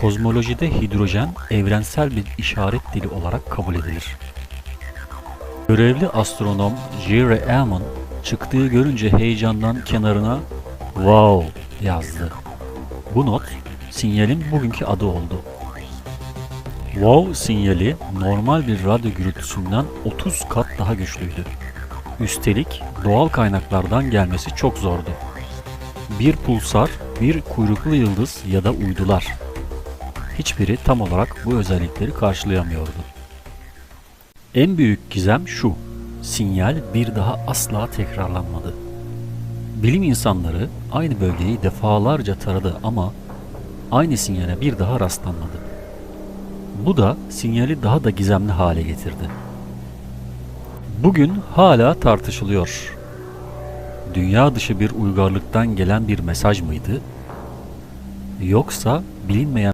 Kozmolojide hidrojen evrensel bir işaret dili olarak kabul edilir. Görevli astronom J.R. Ammon çıktığı görünce heyecandan kenarına "Wow" yazdı. Bu not sinyalin bugünkü adı oldu. Wow sinyali normal bir radyo gürültüsünden 30 kat daha güçlüydü. Üstelik doğal kaynaklardan gelmesi çok zordu. Bir pulsar, bir kuyruklu yıldız ya da uydular. Hiçbiri tam olarak bu özellikleri karşılayamıyordu. En büyük gizem şu, sinyal bir daha asla tekrarlanmadı. Bilim insanları aynı bölgeyi defalarca taradı ama aynı sinyale bir daha rastlanmadı. Bu da sinyali daha da gizemli hale getirdi. Bugün hala tartışılıyor. Dünya dışı bir uygarlıktan gelen bir mesaj mıydı? Yoksa bilinmeyen